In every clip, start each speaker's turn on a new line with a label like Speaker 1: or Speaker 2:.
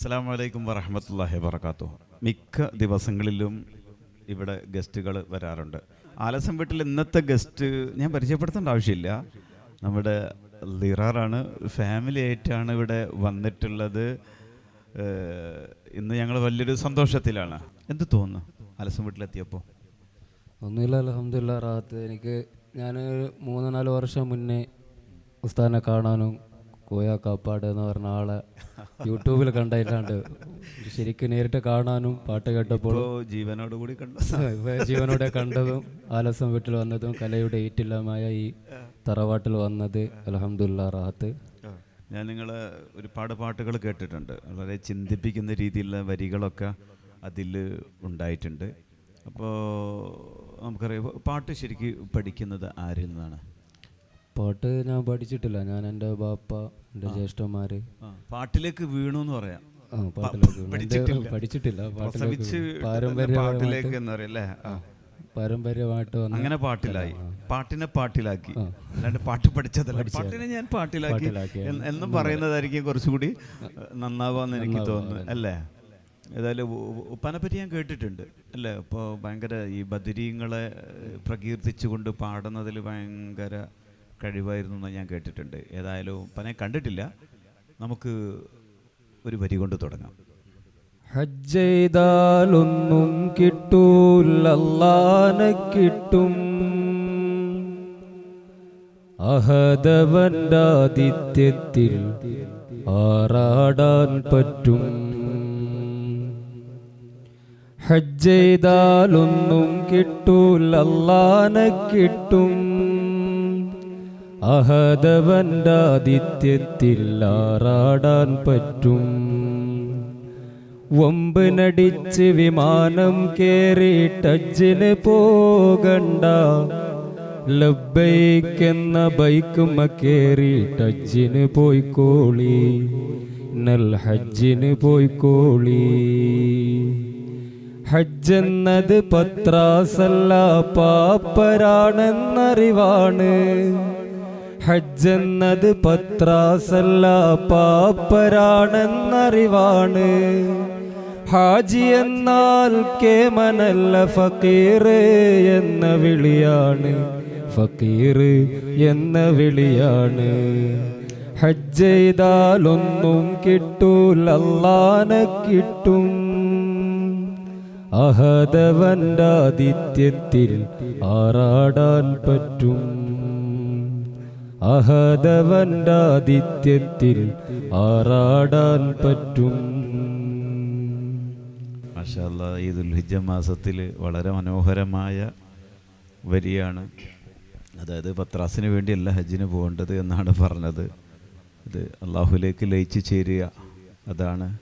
Speaker 1: അസ്സാം വലൈക്കും വറഹമത്തല്ലാഹി വർക്കാത്തു മിക്ക ദിവസങ്ങളിലും ഇവിടെ ഗസ്റ്റുകൾ വരാറുണ്ട്. ആലസം വീട്ടിൽ ഇന്നത്തെ ഗസ്റ്റ് ഞാൻ പരിചയപ്പെടുത്തേണ്ട ആവശ്യമില്ല. നമ്മുടെ ലിറാറാണ് ഫാമിലി ആയിട്ടാണ് ഇവിടെ വന്നിട്ടുള്ളത്. ഇന്ന് ഞങ്ങൾ വലിയൊരു സന്തോഷത്തിലാണ്. എന്ത് തോന്നുന്നു ആലസം വീട്ടിലെത്തിയപ്പോൾ
Speaker 2: ഒന്നുമില്ല അലഹമില്ല റാത്ത് എനിക്ക് ഞാൻ മൂന്ന് നാല് വർഷം മുന്നേ ഉസ്താനെ കാണാനും കോയ കാപ്പാട് എന്ന് പറഞ്ഞ ആളെ യൂട്യൂബിൽ കണ്ടായിട്ടാണ്ട് ശരിക്കും നേരിട്ട് കാണാനും പാട്ട് കേട്ടപ്പോൾ
Speaker 1: ജീവനോട് കൂടി കണ്ടു
Speaker 2: ജീവനോടെ കണ്ടതും ആലസം വീട്ടിൽ വന്നതും കലയുടെ ഏറ്റില്ലമായ ഈ തറവാട്ടിൽ വന്നത് അലഹമുല്ല റാഹത്ത്
Speaker 1: ഞാൻ നിങ്ങളെ ഒരുപാട് പാട്ടുകൾ കേട്ടിട്ടുണ്ട്. വളരെ ചിന്തിപ്പിക്കുന്ന രീതിയിലുള്ള വരികളൊക്കെ അതിൽ ഉണ്ടായിട്ടുണ്ട്. അപ്പോൾ നമുക്കറിയാം പാട്ട് ശരിക്കും പഠിക്കുന്നത് ആരിൽ നിന്നാണ്?
Speaker 2: പാട്ട് ഞാൻ പഠിച്ചിട്ടില്ല. ഞാൻ എന്റെ ബാപ്പ എന്റെ
Speaker 1: ജ്യേഷ്ഠന്മാര്. പാട്ടിലേക്ക് വീണു എന്ന് പറയാം.
Speaker 2: ആ പാട്ടിലേക്ക് വീണു. എന്റെ-
Speaker 1: പഠിച്ചിട്ടില്ല.
Speaker 2: പാട്ടിലേക്ക്
Speaker 1: പ്രസവിച്ച് എന്ന് ആ.
Speaker 2: പാരമ്പര്യമായിട്ട് വന്ന
Speaker 1: അങ്ങനെ പാട്ടിലായി. പാട്ടിനെ പാട്ടിലാക്കി. അല്ലാണ്ട് പാട്ട് പഠിച്ചതല്ല. പാട്ടിനെ ഞാൻ പാട്ടിലാക്കി
Speaker 2: പാട്ടിലാക്കി.
Speaker 1: എന്ന് എന്നും പറയുന്നതായിരിക്കും കുറച്ചുകൂടി നന്നാവാന്ന് എനിക്ക് തോന്നുന്നു അല്ലേ? ഏതായാലും ഉ- ഉ- ഉപ്പാനെ പറ്റി ഞാൻ കേട്ടിട്ടുണ്ട് അല്ലേ? ഇപ്പോൾ ഭയങ്കര ഈ ബദരീങ്ങളെ ഏഹ്, പ്രകീർത്തിച്ചുകൊണ്ട് പാടുന്നതിൽ ഭയങ്കര കഴിവായിരുന്നു എന്ന് ഞാൻ കേട്ടിട്ടുണ്ട്. ഏതായാലും പനെ കണ്ടിട്ടില്ല. നമുക്ക് ഒരു വരി കൊണ്ട് തുടങ്ങാം.
Speaker 2: ഹജ്ജ് ചെയ്താലൊന്നും കിട്ടൂലല്ലാനെ കിട്ടും. അഹദവന്റെ ആദിത്യത്തിൽ ആറാടാൻ പറ്റും. ഹജ്ജ് ചെയ്താലൊന്നും കിട്ടും. അഹദവന്റെ ആദിത്യത്തിൽ ആറാടാൻ പറ്റും. വമ്പനടിച്ച് വിമാനം കേറി ടജ്ജിന് പോകണ്ട. ലബൈക്കെന്ന ബൈക്കുമ കേറി ടജ്ജിന് പോയിക്കോളി. നൽ ഹജ്ജിന് പോയിക്കോളി. ഹജ്ജെന്നത് പത്രാസല്ല പാപ്പരാണെന്നറിവാണ്. ഹജ്ജെന്നത് പത്രാസല്ല പാപ്പരാണെന്നറിവാണ്. ഹാജി എന്നാൽ കേമനല്ല ഫക്കീർ എന്ന വിളിയാണ്. ഫക്കീർ എന്ന വിളിയാണ്. ഹജ്ജ് ചെയ്താലൊന്നും കിട്ടൂലല്ലാനെ കിട്ടും. അഹദവന്റെ ആദിത്യത്തിൽ ആറാടാൻ പറ്റും. അഹദവന്റെ ആദിത്യത്തിൽ ആറാടാൻ പറ്റും.
Speaker 1: മാഷാല്ല ഈ ദുൽഹിജ മാസത്തിൽ വളരെ മനോഹരമായ വരിയാണ്. അതായത് പത്രാസിന് വേണ്ടിയല്ല ഹജ്ജിന് പോകേണ്ടത് എന്നാണ് പറഞ്ഞത്. ഇത് അള്ളാഹുലേക്ക് ലയിച്ച് ചേരുക അതാണ്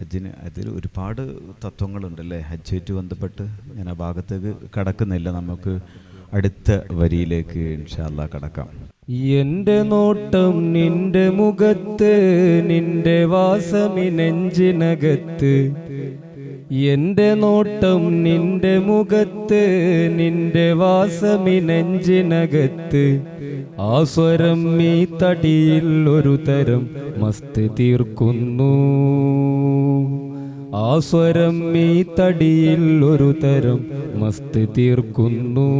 Speaker 1: ഹജ്ജിന്. അതിൽ ഒരുപാട് തത്വങ്ങളുണ്ടല്ലേ ഹജ്ജായിട്ട് ബന്ധപ്പെട്ട് ഞാൻ ആ ഭാഗത്തേക്ക് കടക്കുന്നില്ല നമുക്ക്. അടുത്ത വരിയിലേക്ക് ഇൻഷാല്ല കടക്കാം.
Speaker 2: എന്റെ നോട്ടം നിന്റെ മുഖത്ത് നിന്റെ വാസമി നെഞ്ചിനകത്ത്. എന്റെ നോട്ടം നിന്റെ മുഖത്ത് നിന്റെ വാസമി ആ സ്വരം ഈ തടിയിൽ ഒരു തരം മസ്ത് തീർക്കുന്നു. ആ സ്വരം ഈ തടിയിൽ ഒരു തരം മസ്തി തീർക്കുന്നു.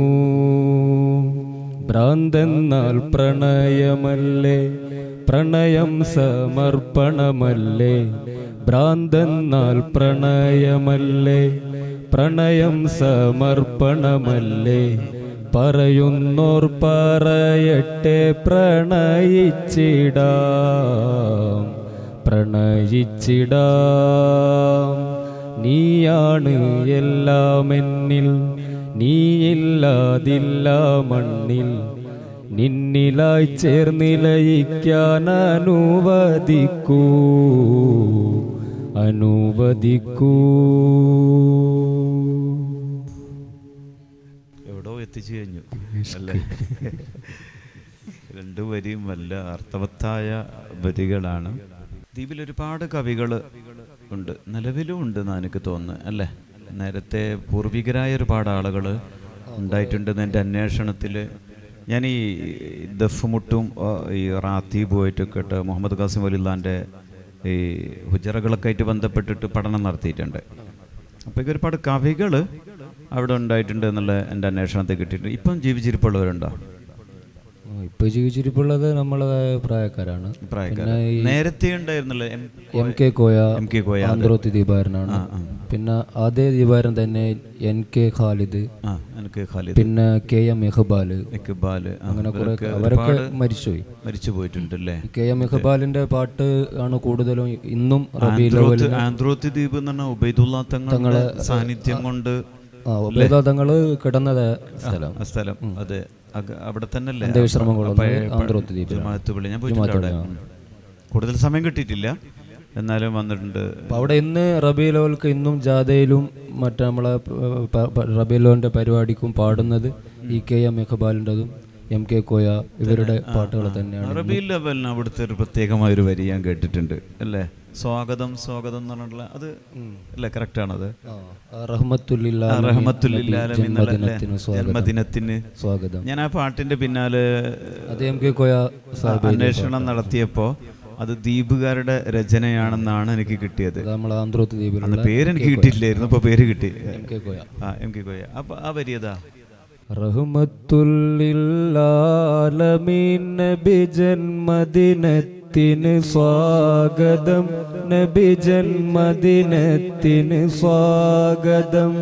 Speaker 2: ഭ്രാന്തെന്നാൽ പ്രണയമല്ലേ? പ്രണയം സമർപ്പണമല്ലേ? ഭ്രാന്തെന്നാൽ പ്രണയമല്ലേ? പ്രണയം സമർപ്പണമല്ലേ? പറയുന്നോർ പറയട്ടെ പ്രണയിച്ചിടാം. പ്രണയിച്ചിടാം. നീയാണ് എല്ലാം എന്നിൽ നീയില്ലാതില്ല മണ്ണിൽ. നിന്നിലായി ചേർന്നിലയിക്കാൻ അനുവദിക്കൂ അനുവദിക്കൂ.
Speaker 1: എവിടോ എത്തിച്ചു കഴിഞ്ഞു. അല്ലേ? രണ്ടു വരിയും വല്ല അർത്ഥവത്തായ വരികളാണ്. ദ്വീപിൽ ഒരുപാട് കവികൾ ഉണ്ട്. നിലവിലും ഉണ്ട് എനിക്ക് തോന്നുന്നത് അല്ലേ? നേരത്തെ പൂർവികരായ ഒരുപാട് ആളുകൾ ഉണ്ടായിട്ടുണ്ടെന്ന് എന്റെ അന്വേഷണത്തിൽ ഞാൻ ഈ ദഫ്മുട്ടും ഈ റാത്തി പോയിട്ട് കേട്ട് മുഹമ്മദ് ഖാസിം വലില്ലാന്റെ ഈ ഹുജറകളൊക്കെ ആയിട്ട് ബന്ധപ്പെട്ടിട്ട് പഠനം നടത്തിയിട്ടുണ്ട്. അപ്പോൾ ഒരുപാട് കവികൾ അവിടെ ഉണ്ടായിട്ടുണ്ട് എന്നുള്ള എന്റെ അന്വേഷണത്തിൽ കിട്ടിയിട്ടുണ്ട്. ഇപ്പം ജീവിച്ചിരിപ്പുള്ളവരുണ്ടോ?
Speaker 2: ഇപ്പൊ ജീവിച്ചിരിപ്പുള്ളത് നമ്മളതായ പ്രായക്കാരാണ്.
Speaker 1: നേരത്തെ ഉണ്ടായിരുന്നല്ലോ?
Speaker 2: M K Koya
Speaker 1: M K Koya
Speaker 2: ആന്ത്രോത്തി ദീപാരനാണ്. പിന്നെ അതേ ദീപാരൻ തന്നെ എൻ കെ ഖാലിദ്. പിന്നെ കെ എം
Speaker 1: ഇഹബാൽ ഇഹബാൽ
Speaker 2: അങ്ങനെ കുറെ അവരൊക്കെ മരിച്ചുപോയി.
Speaker 1: മരിച്ചു പോയിട്ടുണ്ട്
Speaker 2: കെ എം ഇഹബാലിന്റെ പാട്ട് ആണ് കൂടുതലും ഇന്നും
Speaker 1: ആന്ത്രോത്ത് ദ്വീപ് എന്ന് പറഞ്ഞാൽ ഉബൈദുള്ള തങ്ങളുടെ സാന്നിധ്യം കൊണ്ട്
Speaker 2: ആ ഉപേദാതങ്ങൾ കിടന്നത് സ്ഥലം.
Speaker 1: സ്ഥലം. അതെ. അവിടെ തന്നെ
Speaker 2: അന്ത്യവിശ്രമം കൊള്ളുന്നത്
Speaker 1: ഞാൻ പോയിട്ടുണ്ട് അവിടെ. കൂടുതൽ സമയം കിട്ടിയിട്ടില്ല. എന്നാലും വന്നിട്ടുണ്ട്.
Speaker 2: അവിടെ ഇന്ന് റബി ലോവൽക്ക് ഇന്നും ജാഥയിലും മറ്റേ നമ്മളെ പ- പ- റബി ലോവലിന്റെ പരിപാടിക്കും പാടുന്നത് ഇ കെ എം ഇഖബാലിന്റെതും എം കെ കോയ ഇവരുടെ പാട്ടുകൾ തന്നെയാണ്
Speaker 1: അറബി ലെവലിന് അവിടുത്തെ ഒരു പ്രത്യേകമായ ഒരു വരി ഞാൻ കേട്ടിട്ടുണ്ട്. അല്ലേ? സ്വാഗതം സ്വാഗതം എന്ന് പറഞ്ഞിട്ടുള്ള അത് അല്ലേ? കറക്റ്റ് ആണത്.
Speaker 2: ജന്മദിനത്തിന് സ്വാഗതം.
Speaker 1: ഞാൻ ആ പാട്ടിന്റെ പിന്നാലെ
Speaker 2: അത് എം കെ കോയ
Speaker 1: അന്വേഷണം നടത്തിയപ്പോ അത് ദ്വീപുകാരുടെ രചനയാണെന്നാണ് എനിക്ക് കിട്ടിയത്. പേര് എനിക്ക് കിട്ടിയില്ലായിരുന്നു ഇപ്പൊ പേര് കിട്ടി.
Speaker 2: M K Koya.
Speaker 1: ആ എം കെ കോയ. അപ്പൊ ആ വരിയതാ
Speaker 2: റഹ്മത്തുല്ലില്ലാലമീൻ നബി ജന്മദിനത്തിന് സ്വാഗതം. നബി ജന്മദിനത്തിന് സ്വാഗതം.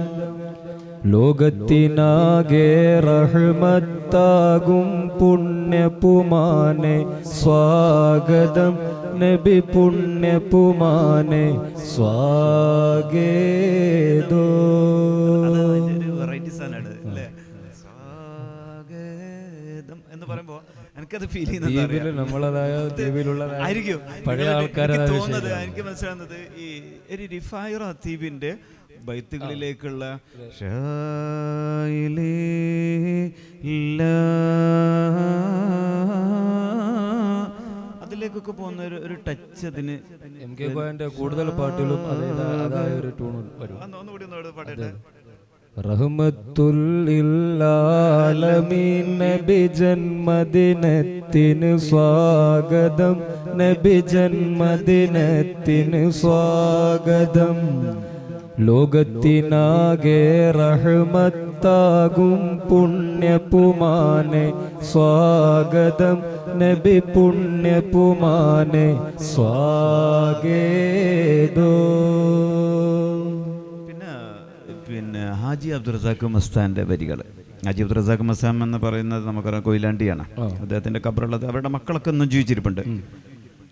Speaker 2: ലോകത്തിനാകെ റഹ്മത്താകും പുണ്യപുമാനെ സ്വാഗതം. നബി പുണ്യപുമാനെ സ്വാഗേതോ.
Speaker 1: എനിക്കത് ഫീൽ ചെയ്യുന്നത് ആയിരിക്കും.
Speaker 2: പഴയ ആൾക്കാരെ
Speaker 1: തോന്നുന്നത് എനിക്ക് മനസ്സിലാകുന്നത് ഈ ഒരു റിഫായർ ദ്വീപിന്റെ ബൈത്തുകളിലേക്കുള്ള. അതിലേക്കൊക്കെ പോകുന്ന ഒരു ഒരു ടച്ച് അതിന്
Speaker 2: എം കെ ഗോയന്റെ കൂടുതൽ പാട്ടുകളും അതേതായ അതായ ഒരു ട്യൂൺ വരും.
Speaker 1: ഒന്നുകൂടി ഒന്നുകൂടി പാടട്ടെ.
Speaker 2: റഹ്മത്തുല്ലാലമീൻ നബി ജന്മദിനത്തിന് സ്വാഗതം. നബി ജന്മദിനത്തിന് സ്വാഗതം. ലോകത്തിനാകെ റഹ്മത്താകും പുണ്യപുമാനെ സ്വാഗതം. നബി പുണ്യപുമാനെ സ്വാഗേതോ
Speaker 1: ഹാജി അബ്ദുൾ റസാഖ് വരികൾ ഹാജി അബ്ദുൾ റസാഖ് മസ്താൻ എന്ന് പറയുന്നത് നമുക്കറിയാം കൊയിലാണ്ടിയാണ്. അദ്ദേഹത്തിന്റെ കബറുള്ളത് അവരുടെ മക്കളൊക്കെ ഒന്നും ജീവിച്ചിരിപ്പുണ്ട്.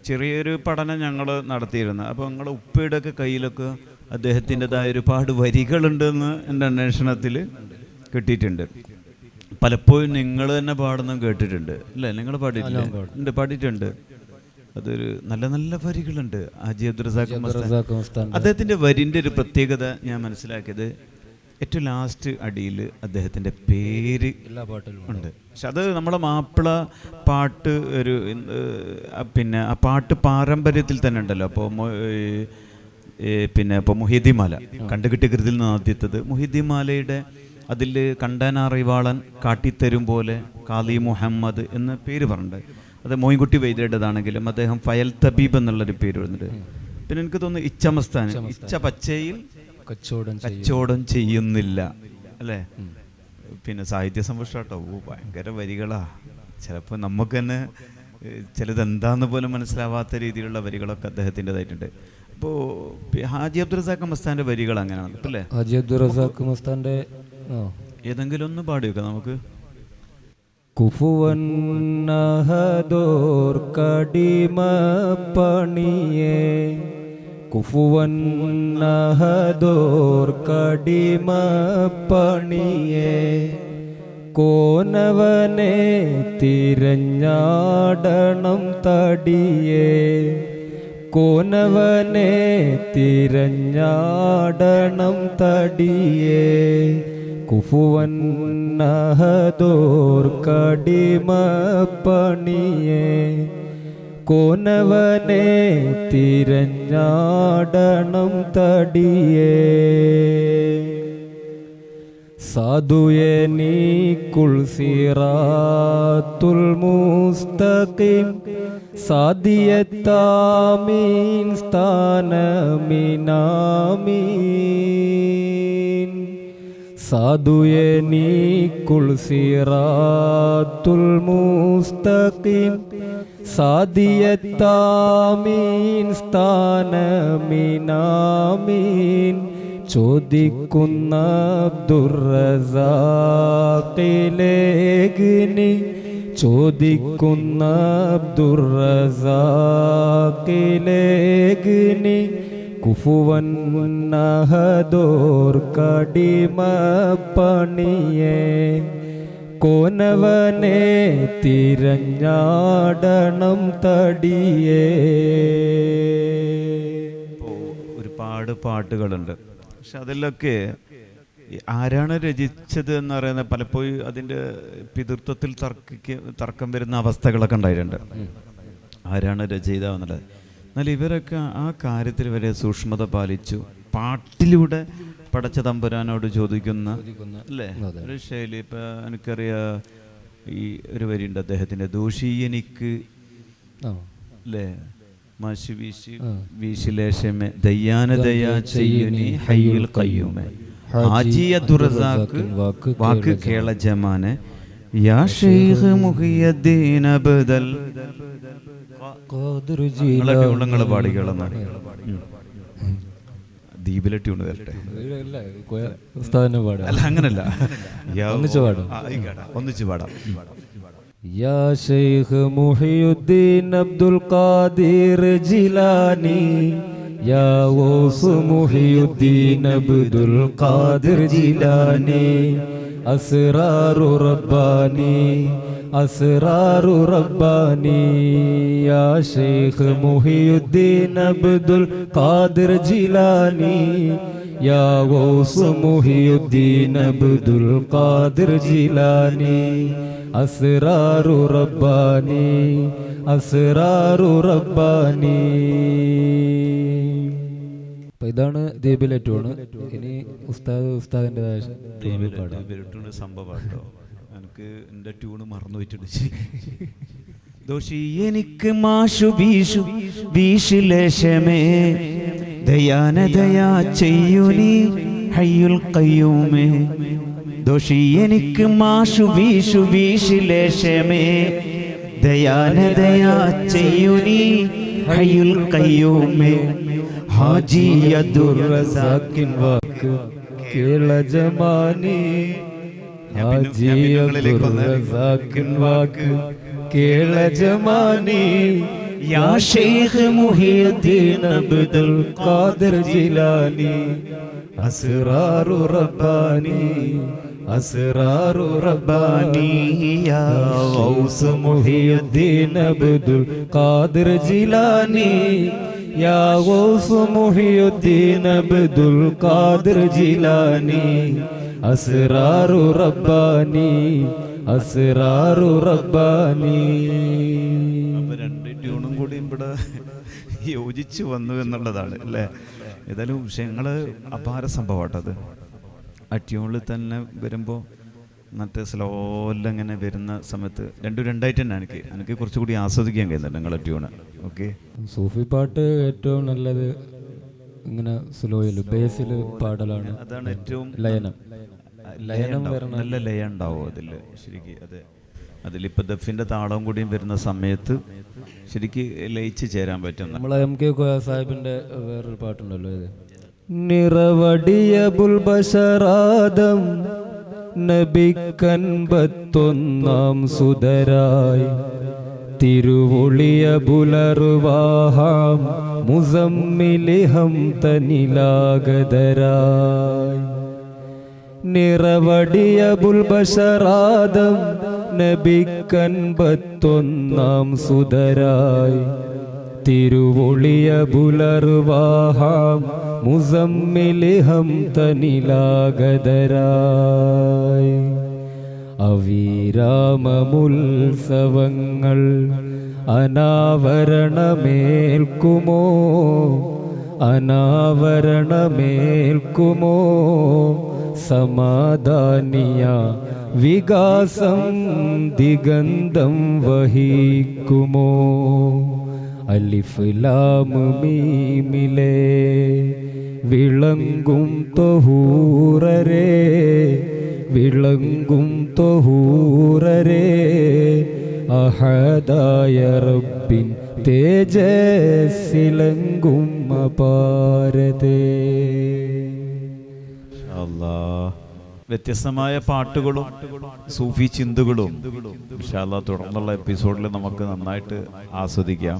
Speaker 1: ചെറിയൊരു പഠനം ഞങ്ങൾ നടത്തിയിരുന്നു. അപ്പോൾ ഞങ്ങളുടെ ഉപ്പയുടെ ഒക്കെ കയ്യിലൊക്കെ അദ്ദേഹത്തിന്റെതായ ഒരുപാട് വരികളുണ്ടെന്ന് എന്റെ അന്വേഷണത്തിൽ കിട്ടിയിട്ടുണ്ട്. പലപ്പോഴും നിങ്ങൾ തന്നെ പാടുന്നതും കേട്ടിട്ടുണ്ട്. അല്ലേ? നിങ്ങൾ പാടിയിട്ടുണ്ട് ഉണ്ട് പാടിയിട്ടുണ്ട്. അതൊരു നല്ല നല്ല വരികളുണ്ട്. ഹാജി
Speaker 2: അബ്ദുറസാഖ്
Speaker 1: അദ്ദേഹത്തിന്റെ വരിന്റെ ഒരു പ്രത്യേകത ഞാൻ മനസ്സിലാക്കിയത് ഏറ്റവും ലാസ്റ്റ് അടിയിൽ അദ്ദേഹത്തിന്റെ പേര്
Speaker 2: എല്ലാ പാട്ടിലും
Speaker 1: ഉണ്ട്. പക്ഷെ അത് നമ്മളെ മാപ്പിള പാട്ട് ഒരു പിന്നെ ആ പാട്ട് പാരമ്പര്യത്തിൽ തന്നെ ഉണ്ടല്ലോ. അപ്പോൾ പിന്നെ ഇപ്പോൾ മുഹിദിമാല. കണ്ടുകിട്ടിയ കൃതിയിൽ നിന്ന് ആദ്യത്തത്. മുഹിദിമാലയുടെ അതിൽ കണ്ടനാറിവാളൻ കാട്ടിത്തരും പോലെ കാലി മുഹമ്മദ് എന്ന പേര് പറഞ്ഞിട്ടുണ്ട്. അത് മോയിൻകുട്ടി വൈദ്യരുടേതാണെങ്കിലും അദ്ദേഹം ഫയൽ തബീബ് എന്നുള്ളൊരു പേര് പറഞ്ഞിട്ട് പിന്നെ എനിക്ക് തോന്നുന്നു ഇച്ചമസ്താൻ ഇച്ച പച്ചയിൽ
Speaker 2: കച്ചവടം
Speaker 1: കച്ചവടം ചെയ്യുന്നില്ല. അല്ലേ? പിന്നെ സാഹിത്യ സമ്പുഷ്ടാട്ടോ ഓ ഭയങ്കര വരികളാ. ചിലപ്പോൾ നമുക്ക് തന്നെ ചിലത് എന്താന്ന് പോലും മനസ്സിലാവാത്ത രീതിയിലുള്ള വരികളൊക്കെ അദ്ദേഹത്തിന്റെതായിട്ടുണ്ട്. അപ്പോൾ ഹാജി അബ്ദുൾ റസാഖ് മസ്താന്റെ വരികൾ അങ്ങനെയാണ് അല്ലേ?
Speaker 2: ഹാജി അബ്ദുൽ റസാഖ് മസ്താന്റെ
Speaker 1: ഏതെങ്കിലും ഒന്ന് പാടി വെക്കാം നമുക്ക്.
Speaker 2: കുഫുവൻ നഹദോർ കടിമ പണിയേ. കുഫുവൻ നഹദോർ കടിമ പണിയേ കോനവനെ തിരഞ്ഞാടണം തടിയേ കോനവനെ തിരഞ്ഞാടണം തടിയേ കുഫുവൻ നഹദോർ കടിമ പണിയേ കോനവനെ തിരഞ്ഞാടണം തടിയേ. സാധുയെ നീക്കുൾ സിറാത്തുൽ മുസ്തഖീം. സാദിയത്താമീൻ സ്ഥാനമിനാമീൻ. സാധുയെ നീക്കുൾ സിറാത്തുൽ മുസ്തഖീം. സാദിയത്താമീൻ സ്ഥാനമീനാമീൻ. ചോദിക്കുന്ന അബ്ദുറസാഖിലേഗ്നി ചോദിക്കുന്ന അബ്ദുറസാഖിലേഗ്നി കുഫുവൻ നഹദോർ കടിമ പണിയേ കോനവനെ തിരഞ്ഞാടണം തടിയേ.
Speaker 1: ഒരുപാട് പാട്ടുകളുണ്ട്. പക്ഷെ അതിലൊക്കെ ആരാണ് രചിച്ചത് എന്ന് പറയുന്നത് പലപ്പോഴും അതിന്റെ പിതൃത്വത്തിൽ തർക്കിക്ക് തർക്കം വരുന്ന അവസ്ഥകളൊക്കെ ഉണ്ടായിട്ടുണ്ട്. ആരാണ് രചയിതാവ് എന്നുള്ളത്? എന്നാൽ ഇവരൊക്കെ ആ കാര്യത്തിൽ വരെ സൂക്ഷ്മത പാലിച്ചു. പാട്ടിലൂടെ പടച്ച തമ്പുരാനോട് ചോദിക്കുന്ന അല്ലേ? ഒരു ശൈലി ഇപ്പം എനിക്കറിയാം ഈ ഒരു വരിയുണ്ട് അദ്ദേഹത്തിന്റെ ദോഷി എനിക്ക് അല്ലേ? മാശി വീശി. വീശിലേശമേ ദയ്യാന ദയാ ചെയ്യുനി ഹയ്യുൽ കയ്യൂമേ ഹാജിയ
Speaker 2: വാക്ക്
Speaker 1: വാക്ക് കേള ജമാനെ. യാ ഷെയ്ഖ് മുഹിയദ്ദീൻ അബ്ദൽ
Speaker 2: ഖാദിർ
Speaker 1: നിങ്ങളെ
Speaker 2: ജീലാനി.
Speaker 1: ട്യൂണുകൾ പാടികളെന്നാണ് ദീപിലെ ട്യൂണ് വരട്ടെ
Speaker 2: ഇല്ല, കോയ- ഉസ്താദിനെ പാടാം
Speaker 1: അല്ല അങ്ങനല്ല യാ-
Speaker 2: ഒന്നിച്ച് പാടാം.
Speaker 1: ആ, ആയിക്കോട്ടെ. ഒന്നിച്ച് പാടാം
Speaker 2: يا شيخ محي الدين عبد القادر جيلاني يا غوث محي الدين عبد القادر جيلاني أسرار رباني അസ്റാറു റബ്ബാനി യാ Sheikh Muhiyuddin Abdul Qadir Jilani യാ Ghaus Muhiyuddin Abdul Qadir Jilani. അസ്റാറു റബ്ബാനി അസ്റാറു റബ്ബാനി. ഇതാണ് ദീപിലേറ്റോണ് ഇനി ഉസ്താദ്
Speaker 1: ഉസ്താദിന്റെതായ സംഭവം എനിക്ക് എന്റെ ട്യൂണ് മറന്നു വെച്ചിട്ട് ദോഷി എനിക്ക് മാഷു ഭീഷു ഭീഷിലേശമേ ദയാന ദയാ ചെയ്യുനി ഹയ്യുൽ കയ്യൂമേ ദോഷി എനിക്ക് മാഷു ഭീഷു ഭീഷിലേശമേ ദയാന ദയാ ചെയ്യുനി ഹയ്യുൽ കയ്യൂമേ ഹാജി
Speaker 2: ദുർവസാക്കിൻ വാക്ക് കേള ജമാനീ. വാക്ക് കേള ജമാനി. യാ ഷെയ്ഖ് മുഹിയുദ്ദീൻ അബ്ദുൽ ഖാദിർ ജിലാനി. അസ്റാറു റബ്ബാനി. അസ്റാറു റബ്ബാനി. യാ ഗൗസ് മുഹിയുദ്ദീൻ അബ്ദുൽ ഖാദിർ ജിലാനി. യാ ഗൗസ് മുഹിയുദ്ദീൻ അബ്ദുൽ ഖാദിർ ജിലാനി. അസ്റാറു റബ്ബാനി അസ്റാറു റബ്ബാനി.
Speaker 1: അപ്പൊ രണ്ട് ട്യൂണും കൂടി ഇവിടെ യോജിച്ചു വന്നു എന്നുള്ളതാണ് അല്ലേ? ഏതായാലും വിഷയങ്ങൾ അപാര സംഭവമാട്ടത് ആ ട്യൂണിൽ തന്നെ വരുമ്പോൾ മറ്റേ ഇങ്ങനെ വരുന്ന സമയത്ത് രണ്ടും രണ്ടായിട്ട് തന്നെ എനിക്ക് എനിക്ക് കുറച്ചുകൂടി ആസ്വദിക്കാൻ കഴിയുന്നുണ്ട് നിങ്ങളെ ട്യൂണ്. ഓക്കെ?
Speaker 2: സൂഫി പാട്ട് ഏറ്റവും നല്ലത് ഇങ്ങനെ സ്ലോയിൽ ബേസിൽ പാടലാണ്.
Speaker 1: അതാണ് ഏറ്റവും
Speaker 2: ലയനം. ലയനം. വരണം.
Speaker 1: നല്ല ലയ ഉണ്ടാവും അതിൽ ശരിക്കും അതെ അതിലിപ്പോൾ ദഫിന്റെ താളവും കൂടിയും വരുന്ന സമയത്ത് ശരിക്ക് ലയിച്ച് ചേരാൻ പറ്റും
Speaker 2: നമ്മളെ എം കെ സാഹിബിന്റെ സാഹിബിന്റെ വേറൊരു പാട്ടുണ്ടല്ലോ ഇത്. നിറവടിയ ബുൽബശറാദം നബിക്കൻപത്തൊന്നാം സുതരായി. തിരുവൊളിയ പുലർവാഹാം മുസമ്മിലിഹം തനിലാഗതരായി. നിറവടിയ ബുൽബശറാദം നബിക്കൻപത്തൊന്നാം സുതരായി. തിരുവൊളിയ പുലർവാഹാം മുസമ്മിലിഹം തനിലാഗതരായി. അവിരാമമുത്സവങ്ങൾ അനാവരണമേൽക്കുമോ? അനാവരണമേൽക്കുമോ? സമാധാനിയ വികാസം ദിഗന്ധം വഹിക്കുമോ? അലിഫ് ലാം മീമിലെ വിളങ്ങും തൊഹൂറരേ വിളങ്ങും തൊഹൂറരേ അഹദായ റബ്ബിൻ തേജസ്സിലങ്കും അപാരതേ
Speaker 1: വ്യത്യസ്തമായ പാട്ടുകളും സൂഫി ചിന്തകളും തുടർന്നുള്ള എപ്പിസോഡിൽ നമുക്ക് നന്നായിട്ട് ആസ്വദിക്കാം.